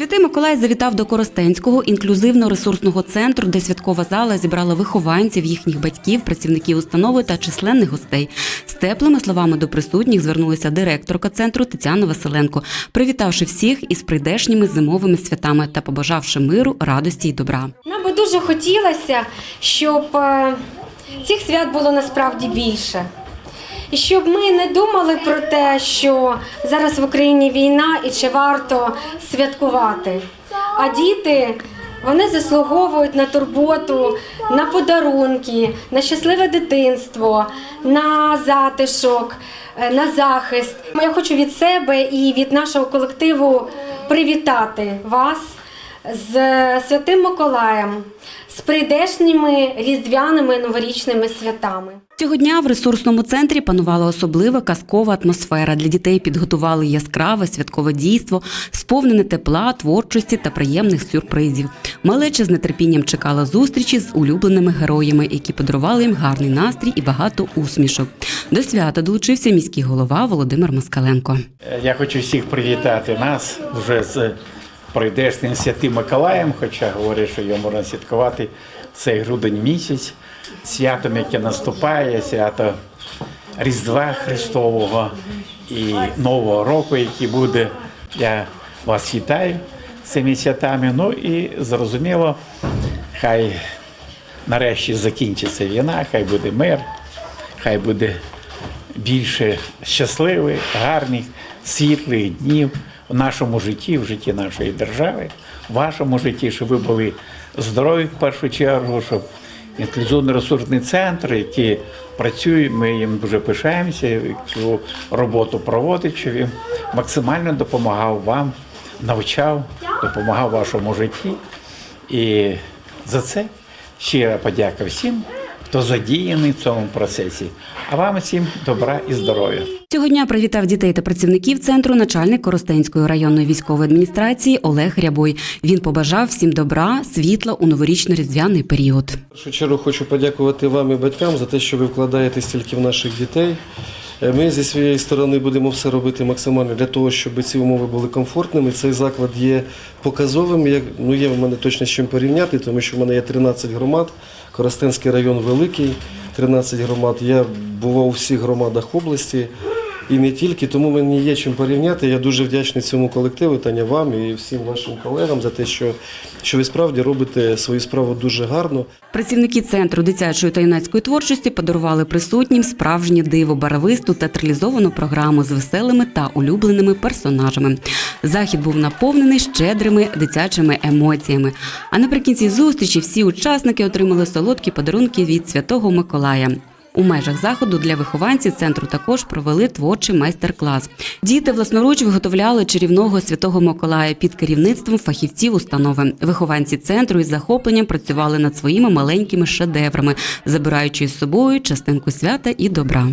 Святий Миколай завітав до Коростенського інклюзивно-ресурсного центру, де святкова зала зібрала вихованців, їхніх батьків, працівників установи та численних гостей. З теплими словами до присутніх звернулася директорка центру Тетяна Василенко, привітавши всіх із прийдешніми зимовими святами та побажавши миру, радості й добра. Нам би дуже хотілося, щоб е, цих свят було насправді більше. І щоб ми не думали про те, що зараз в Україні війна і чи варто святкувати. А діти вони заслуговують на турботу, на подарунки, на щасливе дитинство, на затишок, е, на захист. Я хочу від себе і від нашого колективу привітати вас з Святим Миколаєм, з прийдешніми різдвяними новорічними святами. Цього дня в ресурсному центрі панувала особлива казкова атмосфера. Для дітей підготували яскраве святкове дійство, сповнене тепла, творчості та приємних сюрпризів. Малеча з нетерпінням чекала зустрічі з улюбленими героями, які подарували їм гарний настрій і багато усмішок. До свята долучився міський голова Володимир Москаленко. Я хочу всіх привітати нас вже з прийдешнім святим Миколаєм, хоча говорять, що його можна святкувати цей грудень місяць, святом, яке наступає, свято Різдва Христового і Нового року, який буде. Я вас вітаю цими святами. Ну і зрозуміло, хай нарешті закінчиться війна, хай буде мир, хай буде більше щасливих, гарних, світлих днів в нашому житті, в житті нашої держави, в вашому житті, щоб ви були здорові в першу чергу, щоб інклюзивно-ресурсний центр, який працює, ми їм дуже пишаємося, цю роботу проводить, щоб він максимально допомагав вам, навчав, допомагав вашому житті. І за це щира подяка всім, хто задіяний в цьому процесі. А вам всім добра і здоров'я. Цього дня привітав дітей та працівників центру начальник Коростенської районної військової адміністрації Олег Рябой. Він побажав всім добра, світла у новорічно-різдвяний період. В першу чергу хочу подякувати вам і батькам за те, що ви вкладаєте стільки в наших дітей. Е, Ми зі своєї сторони будемо все робити максимально для того, щоб ці умови були комфортними. Цей заклад є показовим. Як ну є в мене точно з чим порівняти, тому що в мене є 13 громад. Коростенський район великий, 13 громад. Я бував у всіх громадах області. І не тільки, тому мені є чим порівняти. Я дуже вдячний цьому колективу, Таня, вам і всім вашим колегам за те, що, що ви справді робите свою справу дуже гарно. Працівники центру дитячої та юнацької творчості подарували присутнім справжнє диво барвисту театралізовану програму з веселими та улюбленими персонажами. Захід був наповнений щедрими дитячими емоціями. А наприкінці зустрічі всі учасники отримали солодкі подарунки від Святого Миколая. У межах заходу для вихованців центру також провели творчий майстер-клас. Діти власноруч виготовляли чарівного святого Миколая під керівництвом фахівців установи. Вихованці центру із захопленням працювали над своїми маленькими шедеврами, забираючи з собою частинку свята і добра.